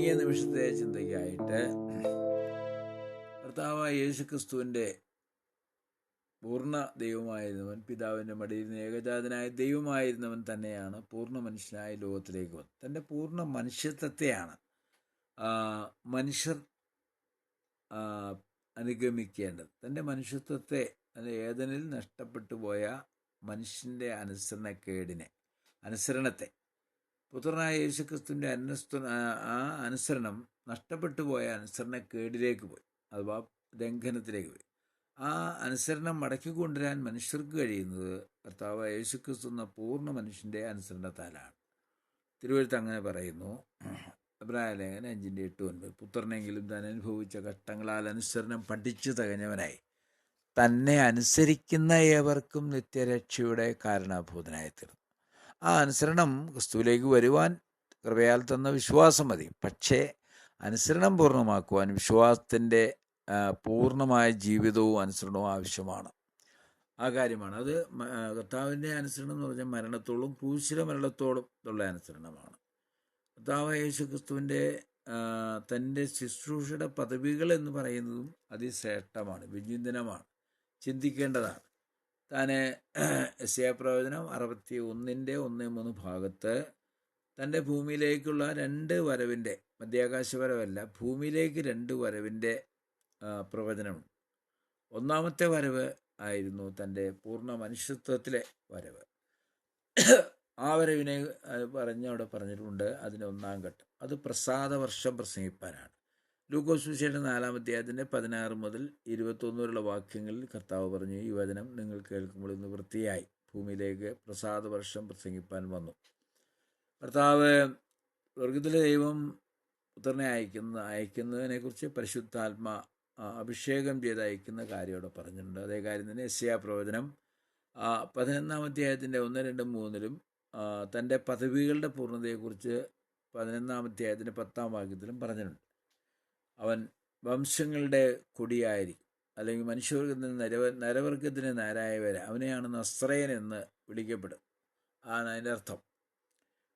ആത്മീയ നിമിഷത്തെ ചിന്തയ്ക്കായിട്ട് കർത്താവായ യേശുക്രിസ്തുവിന്റെ പൂർണ ദൈവമായിരുന്നവൻ പിതാവിന്റെ മടിയിൽ നിന്ന് ഏകജാതനായ ദൈവമായിരുന്നവൻ തന്നെയാണ് പൂർണ മനുഷ്യനായ ലോകത്തിലേക്ക് വന്നത്. തന്റെ പൂർണ മനുഷ്യത്വത്തെയാണ് മനുഷ്യർ അനുഗമിക്കേണ്ടത്. തന്റെ മനുഷ്യത്വത്തെ അതിന്റെ ഏതനിൽ നഷ്ടപ്പെട്ടു പോയ മനുഷ്യന്റെ അനുസരണക്കേടിനെ അനുസരണത്തെ പുത്രനായ യേശുക്രിസ്തുവിന്റെ അനുസ്ത ആ അനുസരണം നഷ്ടപ്പെട്ടു പോയ അനുസരണക്കേടിലേക്ക് പോയി. അഥവാ ലംഘനത്തിലേക്ക് പോയി. ആ അനുസരണം മടക്കി കൊണ്ടുവരാൻ മനുഷ്യർക്ക് കഴിയുന്നത് കർത്താവ് യേശുക്രിസ്തു എന്ന പൂർണ മനുഷ്യന്റെ അനുസരണത്താലാണ്. തിരുവഴുത്ത് അങ്ങനെ പറയുന്നു അബ്രായ ലേഖനം അഞ്ചിന്റെ എട്ട് ഒൻപത് പുത്രനെങ്കിലും താൻ അനുഭവിച്ച അനുസരണം പഠിച്ചു തകഞ്ഞവനായി. തന്നെ അനുസരിക്കുന്ന ഏവർക്കും നിത്യരക്ഷയുടെ കാരണഭൂതനായി തീർന്നു ആ അനുസരണം ക്രിസ്തുവിലേക്ക് വരുവാൻ കൃപയാൽ തന്ന വിശ്വാസം മതി. പക്ഷേ അനുസരണം പൂർണമാക്കുവാൻ വിശ്വാസത്തിന്റെ പൂർണമായ ജീവിതവും അനുസരണവും ആവശ്യമാണ്. ആ കാര്യമാണ്. അത് കർത്താവിന്റെ അനുസരണം എന്ന് പറഞ്ഞാൽ മരണത്തോളം ക്രൂശില മരണത്തോളം ഉള്ള അനുസരണമാണ്. കർത്താവ് യേശു ക്രിസ്തുവിന്റെ തന്റെ ശുശ്രൂഷയുടെ പദവികൾ എന്ന് പറയുന്നതും അതിശ്രേഷ്ഠമാണ് വിചിന്തനമാണ് ചിന്തിക്കേണ്ടതാണ്. താൻ പ്രവചനം അറുപത്തി ഒന്നിന്റെ ഒന്ന് മൂന്ന് ഭാഗത്ത് തന്റെ ഭൂമിയിലേക്കുള്ള രണ്ട് വരവിന്റെ മധ്യാകാശ വരവല്ല ഭൂമിയിലേക്ക് രണ്ട് വരവിന്റെ പ്രവചനം. ഒന്നാമത്തെ വരവ് ആയിരുന്നു തന്റെ പൂർണ മനുഷ്യത്വത്തിലെ വരവ്. ആ വരവിനെ പറഞ്ഞ് അവിടെ പറഞ്ഞിട്ടുണ്ട് അതിന്റെ ഒന്നാം ഘട്ടം. അത് പ്രസാദ വർഷം പ്രസംഗിപ്പാനാണ്. ലൂക്കോസ് സുശേഷന്റെ നാലാം അധ്യായത്തിന്റെ പതിനാറ് മുതൽ ഇരുപത്തൊന്ന് വരെയുള്ള വാക്യങ്ങളിൽ കർത്താവ് പറഞ്ഞു ഈ വചനം നിങ്ങൾ കേൾക്കുമ്പോൾ ഇന്ന് വൃത്തിയായി. ഭൂമിയിലേക്ക് പ്രസാദവർഷം പ്രസംഗിപ്പാൻ വന്നു. കർത്താവ് സ്വർഗത്തിലെ ദൈവം പുത്രനെ അയക്കുന്ന അയക്കുന്നതിനെക്കുറിച്ച് പരിശുദ്ധാത്മ അഭിഷേകം ചെയ്ത് അയക്കുന്ന കാര്യം അവിടെ പറഞ്ഞിട്ടുണ്ട്. അതേ കാര്യം തന്നെ എസ്യാ പ്രവചനം പതിനൊന്നാം അധ്യായത്തിന്റെ ഒന്ന് രണ്ട് മൂന്നിലും തന്റെ പദവികളുടെ പൂർണതയെക്കുറിച്ച് പതിനൊന്നാം അധ്യായത്തിന്റെ പത്താം വാക്യത്തിലും പറഞ്ഞിട്ടുണ്ട്. അവൻ വംശങ്ങളുടെ കൊടിയായിരിക്കും. അല്ലെങ്കിൽ മനുഷ്യവർഗത്തിന് നരവ നരവർഗത്തിന് നേരായവരെ അവനെയാണ് നസ്രയൻ എന്ന് വിളിക്കപ്പെടും. ആണ് അതിന്റെ അർത്ഥം.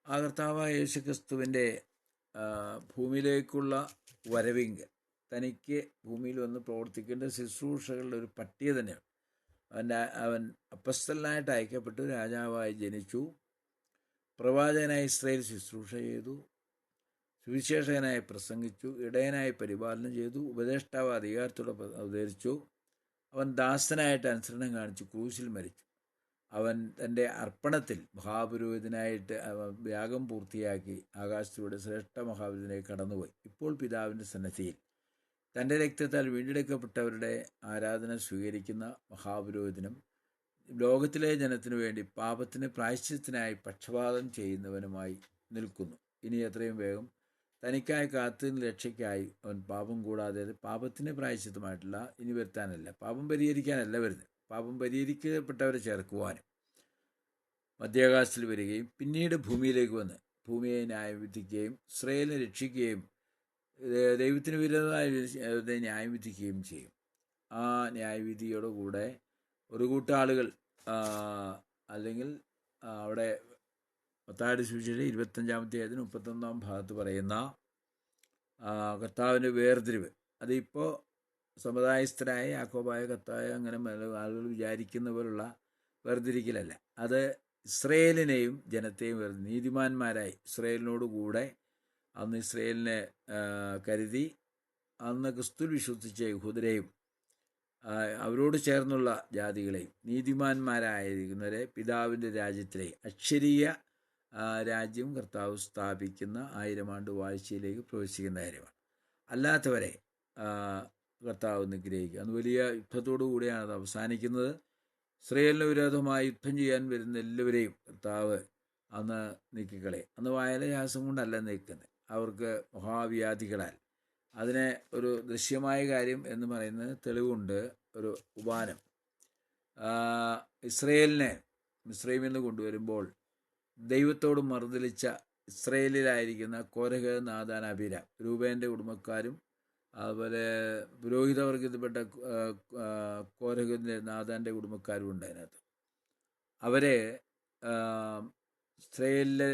ആ കർത്താവായ യേശുക്രിസ്തുവിന്റെ ഭൂമിയിലേക്കുള്ള വരവിങ്കൽ. തനിക്ക് ഭൂമിയിൽ വന്ന് പ്രവർത്തിക്കേണ്ട ശുശ്രൂഷകളുടെ ഒരു പട്ടിക തന്നെയാണ്. അവന്റെ അവൻ അപ്പസ്തലനായിട്ട് അയക്കപ്പെട്ടു. രാജാവായി ജനിച്ചു. പ്രവാചകനായി ഇസ്രയേൽ ശുശ്രൂഷ ചെയ്തു. സുവിശേഷകനായി പ്രസംഗിച്ചു ഇടയനായി പരിപാലനം ചെയ്തു ഉപദേഷ്ടാവ് അധികാരത്തോടെ അവതരിച്ചു. അവൻ ദാസനായിട്ട് അനുസരണം കാണിച്ചു ക്രൂശിൽ മരിച്ചു. അവൻ തന്റെ അർപ്പണത്തിൽ മഹാപുരോഹിതനായിട്ട് യാഗം പൂർത്തിയാക്കി ആകാശത്തിലൂടെ ശ്രേഷ്ഠ മഹാപുരോഹിതനെ കടന്നുപോയി. ഇപ്പോൾ പിതാവിന്റെ സന്നദ്ധിയിൽ തന്റെ രക്തത്താൽ വീണ്ടെടുക്കപ്പെട്ടവരുടെ ആരാധന സ്വീകരിക്കുന്ന മഹാപുരോഹിതനും ലോകത്തിലെ ജനത്തിനു വേണ്ടി പാപത്തിന് പ്രായശ്ചിത്തിനായി പക്ഷപാതം ചെയ്യുന്നവനുമായി നിൽക്കുന്നു. ഇനി എത്രയും വേഗം തനിക്കായി കാത്തിന് രക്ഷയ്ക്കായി അവൻ പാപം കൂടാതെ പാപത്തിന് പ്രായശ്ചിത്തമായിട്ടില്ല ഇനി വരുത്താനല്ല. പാപം പരിഹരിക്കാനല്ല വരുന്നത്. പാപം പരിഹരിക്കപ്പെട്ടവരെ ചേർക്കുവാനും മധ്യാകാശത്തിൽ വരികയും പിന്നീട് ഭൂമിയിലേക്ക് വന്ന് ഭൂമിയെ ന്യായം വിധിക്കുകയും ഇസ്രയേലിനെ രക്ഷിക്കുകയും ദൈവത്തിന് വിരുദ്ധമായ ന്യായം വിധിക്കുകയും ചെയ്യും. ആ ന്യായവിധിയോടുകൂടെ ഒരു കൂട്ടം ആളുകൾ അല്ലെങ്കിൽ അവിടെ മത്തായുടെ സുവിശേഷം ഇരുപത്തഞ്ചാമത്തെ അതിന് മുപ്പത്തൊന്നാം ഭാഗത്ത് പറയുന്ന കർത്താവിന്റെ വേർതിരിവ്. അതിപ്പോൾ സമുദായസ്ഥരായ യാക്കോബായ കത്തായ അങ്ങനെ ആളുകൾ വിചാരിക്കുന്ന പോലുള്ള വേർതിരിക്കലല്ല. അത് ഇസ്രയേലിനെയും ജനത്തെയും വേർ നീതിമാന്മാരായി ഇസ്രയേലിനോട് കൂടെ അന്ന് ഇസ്രയേലിനെ കരുതി അന്ന് ക്രിസ്തു വിശ്വസിച്ച യഹൂദരെയും അവരോട് ചേർന്നുള്ള ജാതികളെയും നീതിമാന്മാരായിരിക്കുന്നവരെ പിതാവിന്റെ രാജ്യത്തിലെ അക്ഷരീയ ആ, രാജ്യം കർത്താവ് സ്ഥാപിക്കുന്ന ആയിരം ആണ്ട് വാഴ്ചയിലേക്ക് പ്രവേശിക്കുന്ന കാര്യമാണ്. അല്ലാത്തവരെ കർത്താവ് നിഗ്രഹിക്കുക. അന്ന് വലിയ യുദ്ധത്തോടു കൂടിയാണ് അത് അവസാനിക്കുന്നത്. ഇസ്രയേലിന് വിരോധമായി യുദ്ധം ചെയ്യാൻ വരുന്ന എല്ലാവരെയും കർത്താവ് അന്ന് നീക്കിക്കളെ അന്ന് വായലയാസം കൊണ്ടല്ല നീക്കുന്നത്. അവർക്ക് മഹാവ്യാധികളാൽ. അതിനെ ഒരു ദൃശ്യമായ കാര്യം എന്ന് പറയുന്നത് തെളിവുണ്ട്. ഒരു ഉപാനം ഇസ്രയേലിനെ മിസ്രൈമിൽ നിന്ന് കൊണ്ടുവരുമ്പോൾ ദൈവത്തോട് മറുതലിച്ച ഇസ്രയേലിലായിരിക്കുന്ന കോരഹ നാദാൻ അബിര രൂപേന്റെ കുടുംബക്കാരും അതുപോലെ പുരോഹിതവർഗത്തിൽപ്പെട്ട കോരഹിന്റെ നാദാന്റെ കുടുംബക്കാരും ഉണ്ട് അതിനകത്ത്. അവരെ ഇസ്രയേലിലെ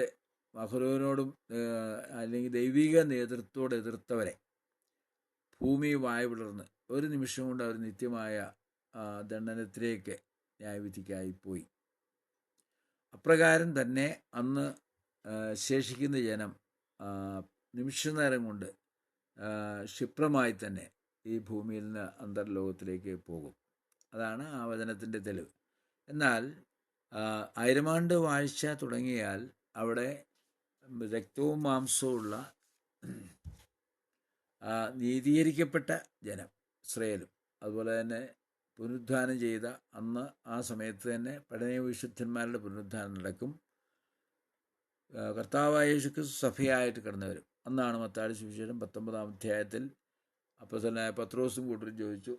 മഹ്റൂവിനോടും അല്ലെങ്കിൽ ദൈവിക നേതൃത്വത്തോട് എതിർത്തവരെ ഭൂമി വായ വിളർന്ന് ഒരു നിമിഷം കൊണ്ട് അവർ നിത്യമായ ദണ്ഡനത്തിലേക്ക് ന്യായവിധിക്കായി പോയി. അപ്രകാരം തന്നെ അന്ന് ശേഷിക്കുന്ന ജനം നിമിഷനേരം കൊണ്ട് ക്ഷിപ്രമായി തന്നെ ഈ ഭൂമിയിൽ നിന്ന് അന്തർലോകത്തിലേക്ക് പോകും. അതാണ് ആ വചനത്തിന്റെ തെളിവ്. എന്നാൽ ആയിരമാണ്ട് വാഴ്ച തുടങ്ങിയാൽ അവിടെ രക്തവും മാംസവും ഉള്ള നീതീകരിക്കപ്പെട്ട ജനം ഇസ്രയേലും അതുപോലെ തന്നെ പുനരുദ്ധാനം ചെയ്ത അന്ന് ആ സമയത്ത് തന്നെ പഠന വിശുദ്ധന്മാരുടെ പുനരുദ്ധാനം നടക്കും. കർത്താവായ യേശുക്രിസ്തു സഭയായിട്ട് കടന്നു വരും. അന്നാണ് മത്താടി സുവിശേഷം പത്തൊമ്പതാം അധ്യായത്തിൽ അപ്പസനായ പത്രോസും കൂട്ടരും ചോദിച്ചു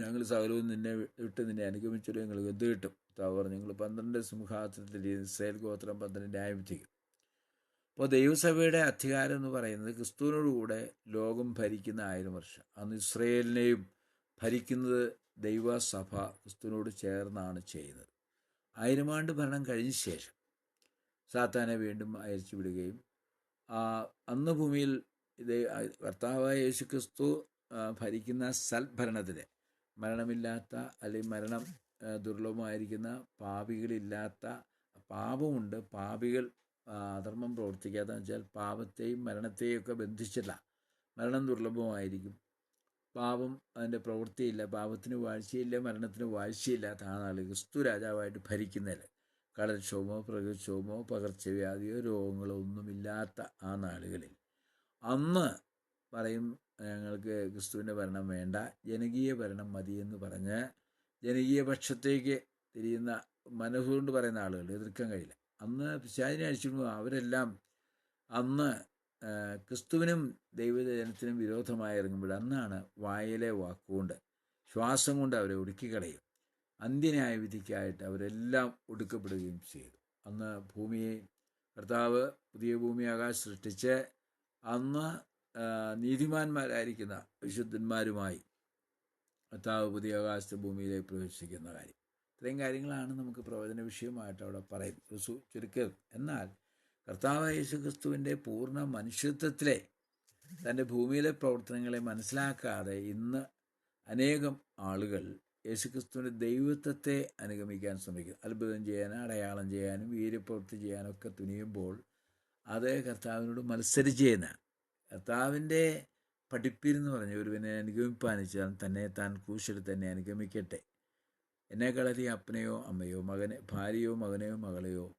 ഞങ്ങൾ സകലവും നിന്നെ വിട്ട് നിന്നെ അനുഗമിച്ചൊരു ഞങ്ങൾ എന്ത് കിട്ടും. കർത്താവ് പറഞ്ഞു ഞങ്ങൾ പന്ത്രണ്ട് സിംഹാസനത്തിൽ ഇസ്രയേൽ ഗോത്രം പന്ത്രണ്ട് ന്യായവിധിക്കും അപ്പോൾ ദൈവസഭയുടെ അധികാരം എന്ന് പറയുന്നത് ക്രിസ്തുവിനോടുകൂടെ ലോകം ഭരിക്കുന്ന ആയിരം വർഷം. അന്ന് ഇസ്രയേലിനെയും ഭരിക്കുന്നത് ദൈവസഭ ക്രിസ്തുവിനോട് ചേർന്നാണ് ചെയ്യുന്നത്. ആയിരം ആണ്ട് ഭരണം കഴിഞ്ഞ ശേഷം സാത്താനെ വീണ്ടും അയച്ചു വിടുകയും അന്ന് ഭൂമിയിൽ ഇത് കർത്താവായ യേശു ക്രിസ്തു ഭരിക്കുന്ന സൽഭരണത്തിന് മരണമില്ലാത്ത അല്ലെങ്കിൽ മരണം ദുർലഭമായിരിക്കുന്ന പാപികളില്ലാത്ത പാപമുണ്ട്. പാപികൾ അധർമ്മം പ്രവർത്തിക്കാതെ വെച്ചാൽ പാപത്തെയും മരണത്തെയും ഒക്കെ ബന്ധിച്ചില്ല മരണം ദുർലഭമായിരിക്കും. പാപം അതിന്റെ പ്രവൃത്തിയില്ല പാപത്തിന് വാഴ്ചയില്ല മരണത്തിന് വാഴ്ചയില്ലാത്ത ആ ക്രിസ്തു രാജാവായിട്ട് ഭരിക്കുന്നതിൽ കടൽക്ഷോഭമോ പ്രകൃതിക്ഷോഭമോ പകർച്ചവ്യാധിയോ രോഗങ്ങളോ ഒന്നുമില്ലാത്ത ആ നാളുകളിൽ. അന്ന് പറയും ഞങ്ങൾക്ക് ക്രിസ്തുവിന്റെ ഭരണം വേണ്ട ജനകീയ ഭരണം മതിയെന്ന് പറഞ്ഞ് ജനകീയ പക്ഷത്തേക്ക് തിരിയുന്ന മനസ്സുകൊണ്ട് പറയുന്ന ആളുകൾ എതിർക്കാൻ കഴിയില്ല. അന്ന് പിശാചിനെ അഴിച്ചിടുമ്പോൾ അവരെല്ലാം അന്ന് ക്രിസ്തുവിനും ദൈവജനത്തിനും വിരോധമായി ഇറങ്ങുമ്പോൾ അന്നാണ് വായിലെ വാക്കുകൊണ്ട് ശ്വാസം കൊണ്ട് അവരെ ഒടുക്കിക്കളയും. അന്ത്യന്യായ വിധിക്കായിട്ട് അവരെല്ലാം ഒടുക്കപ്പെടുകയും ചെയ്തു. അന്ന് ഭൂമിയെ കർത്താവ് പുതിയ ഭൂമി ആകാശം സൃഷ്ടിച്ച് അന്ന് നീതിമാന്മാരായിരിക്കുന്ന വിശുദ്ധന്മാരുമായി കർത്താവ് പുതിയ ആകാശത്തെ ഭൂമിയിലേക്ക് പ്രവേശിക്കുന്ന കാര്യം. ഇത്രയും കാര്യങ്ങളാണ് നമുക്ക് പ്രവചന വിഷയമായിട്ട് അവിടെ പറയുന്നത്. ചുരുക്കം. എന്നാൽ കർത്താവ് യേശു ക്രിസ്തുവിന്റെ പൂർണ മനുഷ്യത്വത്തിലെ തന്റെ ഭൂമിയിലെ പ്രവർത്തനങ്ങളെ മനസ്സിലാക്കാതെ ഇന്ന് അനേകം ആളുകൾ യേശുക്രിസ്തുവിന്റെ ദൈവത്വത്തെ അനുഗമിക്കാൻ ശ്രമിക്കുന്നു. അത്ഭുതം ചെയ്യാനും അടയാളം ചെയ്യാനും വീര്യപ്രവൃത്തി ചെയ്യാനൊക്കെ തുനിയുമ്പോൾ അത് കർത്താവിനോട് മത്സരിച്ച് ചെയ്യുന്ന കർത്താവിന്റെ പഠിപ്പിരെന്ന് പറഞ്ഞ് ഒരുവിനെ അനുഗമിപ്പാനിച്ചാൽ തന്നെ താൻ കൂശിൽ തന്നെ അനുഗമിക്കട്ടെ. എന്നെക്കളധികം അപ്പനെയോ അമ്മയോ മകനെ ഭാര്യയോ മകനെയോ മകളെയോ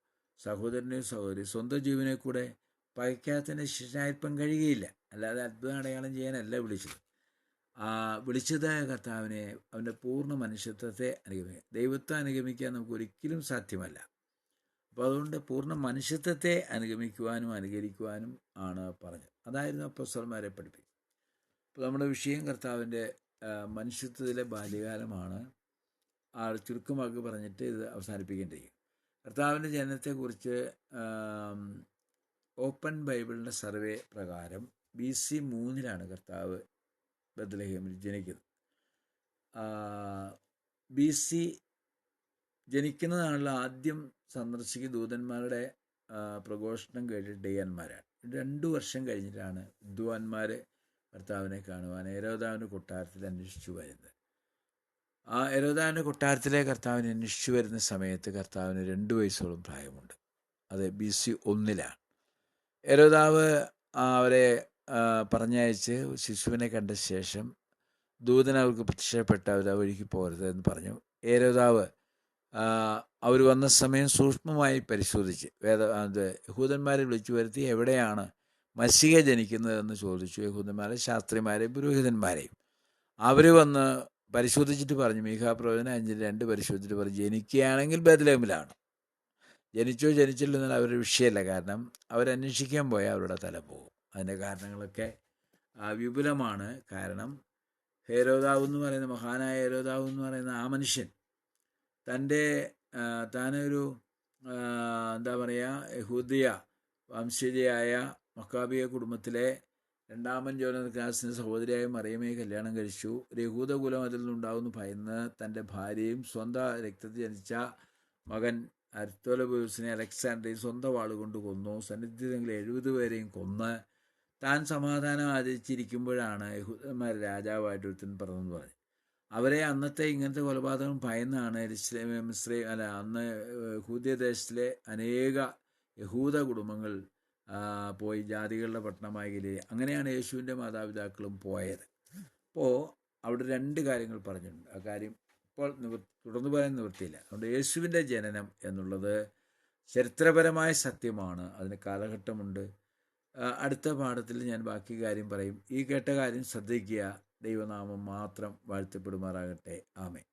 സഹോദരനെയോ സഹോദരി സ്വന്തം ജീവനെ കൂടെ പകയ്ക്കാത്തതിന്റെ ശിക്ഷായിപ്പം കഴിയുകയില്ല അല്ലാതെ അത്ഭുത അടയാളം ചെയ്യാനല്ല വിളിച്ചത്. ആ വിളിച്ചതായ കർത്താവിനെ അവന്റെ പൂർണ മനുഷ്യത്വത്തെ അനുഗമിക്കുക ദൈവത്തെ അനുഗമിക്കാൻ നമുക്ക് ഒരിക്കലും സാധ്യമല്ല. അപ്പോൾ അതുകൊണ്ട് പൂർണ മനുഷ്യത്വത്തെ അനുഗമിക്കുവാനും അനുകരിക്കുവാനും ആണ് പറഞ്ഞത്. അതായിരുന്നു അപ്പസ്വലന്മാരെ പഠിപ്പിക്കുക അപ്പോൾ നമ്മുടെ വിഷയം കർത്താവിന്റെ മനുഷ്യത്വത്തിലെ ബാല്യകാലമാണ്. ആ ചുരുക്കമാക്കി പറഞ്ഞിട്ട് ഇത് അവസാനിപ്പിക്കേണ്ടിയിരിക്കും കർത്താവിന്റെ ജനനത്തെക്കുറിച്ച് ഓപ്പൺ ബൈബിളിന്റെ സർവേ പ്രകാരം ബി സി മൂന്നിലാണ് കർത്താവ് ബദ്ലഹേമിൽ ജനിക്കുന്നത്. ബി സി ജനിക്കുന്നതാണല്ലോ ആദ്യം സന്ദർശിക്ക് ദൂതന്മാരുടെ പ്രഘോഷണം കേട്ടിട്ട് ഡെയ്യന്മാരാണ് രണ്ടു വർഷം കഴിഞ്ഞിട്ടാണ് വിദ്വാൻമാർ കർത്താവിനെ കാണുവാൻ ഏരോദാവിന്റെ കൊട്ടാരത്തിൽ അന്വേഷിച്ചു വരുന്നത്. ആ എരോദാന കൊട്ടാരത്തിലെ കർത്താവിനെ അന്വേഷിച്ചു വരുന്ന സമയത്ത് കർത്താവിന് രണ്ട് വയസ്സോളം പ്രായമുണ്ട്. അത് ബി സി ഒന്നിലാണ്. എരോദാവ് അവരെ പറഞ്ഞയച്ച് ശിശുവിനെ കണ്ട ശേഷം ദൂതൻ അവർക്ക് പ്രത്യക്ഷപ്പെട്ട അവർ ആ വഴിക്ക് പോകരുത് എന്ന് പറഞ്ഞു. ഏരോദാവ് അവർ വന്ന സമയം സൂക്ഷ്മമായി പരിശോധിച്ച് വേദ അത് യഹൂദന്മാരെ വിളിച്ചു വരുത്തി എവിടെയാണ് മസിക ജനിക്കുന്നതെന്ന് ചോദിച്ചു. യഹൂദന്മാരെ ശാസ്ത്രിമാരെയും പുരോഹിതന്മാരെയും. അവർ വന്ന് പരിശോധിച്ചിട്ട് പറഞ്ഞു. മീഖാ പ്രവചന അഞ്ചിൽ രണ്ട് പരിശോധിച്ചിട്ട് പറഞ്ഞു. ജനിക്കുകയാണെങ്കിൽ ബദലേമിലാണ് ജനിച്ചോ ജനിച്ചില്ല എന്നാൽ അവരുടെ വിഷയമല്ല. കാരണം അവരന്വേഷിക്കാൻ പോയാൽ അവരുടെ തല പോകും. അതിന്റെ കാരണങ്ങളൊക്കെ വിപുലമാണ്. കാരണം ഹേരോദാവ് എന്ന് പറയുന്ന മഹാനായ ഹേരോദാവ് എന്ന് പറയുന്ന ആ മനുഷ്യൻ തന്റെ താനൊരു എന്താ പറയുക യഹൂദിയ വംശജയായ മക്കാബിയ കുടുംബത്തിലെ രണ്ടാമൻ ജോനക്കാസിന് സഹോദരിയായ മറിയമ്മയെ കല്യാണം കഴിച്ചു. ഒരു അതിൽ നിന്നുണ്ടാവുന്നു ഭയന്ന് തന്റെ ഭാര്യയും സ്വന്തം രക്തത്തിൽ ജനിച്ച മകൻ അരിത്തോലബൂസിനെ അലക്സാണ്ടറിയും സ്വന്തം വാളുകൊണ്ട് കൊന്നു. സന്നിധിതങ്ങൾ എഴുപത് പേരെയും കൊന്ന് താൻ സമാധാനം ആചരിച്ചിരിക്കുമ്പോഴാണ് യഹൂദന്മാർ രാജാവായിട്ട് ഒരുത്തൻ പറഞ്ഞെന്ന് പറഞ്ഞു അവരെ അന്നത്തെ ഇങ്ങനത്തെ കൊലപാതകം ഭയന്നാണ് മിശ്രേ അല്ല അന്ന് ഹൂദ്യദേശത്തിലെ അനേക യഹൂദ കുടുംബങ്ങൾ പോയി ജാതികളുടെ പട്ടണമായ ഗിലി അങ്ങനെയാണ് യേശുവിന്റെ മാതാപിതാക്കളും പോയത്. അപ്പോൾ അവിടെ രണ്ട് കാര്യങ്ങൾ പറഞ്ഞിട്ടുണ്ട്. ആ കാര്യം ഇപ്പോൾ തുടർന്ന് പറയാൻ നിവൃത്തിയില്ല. അതുകൊണ്ട് യേശുവിന്റെ ജനനം എന്നുള്ളത് ചരിത്രപരമായ സത്യമാണ്. അതിന് കാലഘട്ടമുണ്ട്. അടുത്ത പാഠത്തിൽ ഞാൻ ബാക്കി കാര്യം പറയും. ഈ കേട്ട കാര്യം ശ്രദ്ധിക്കുക. ദൈവനാമം മാത്രം വാഴ്ത്തപ്പെടുമാറാകട്ടെ. ആമേ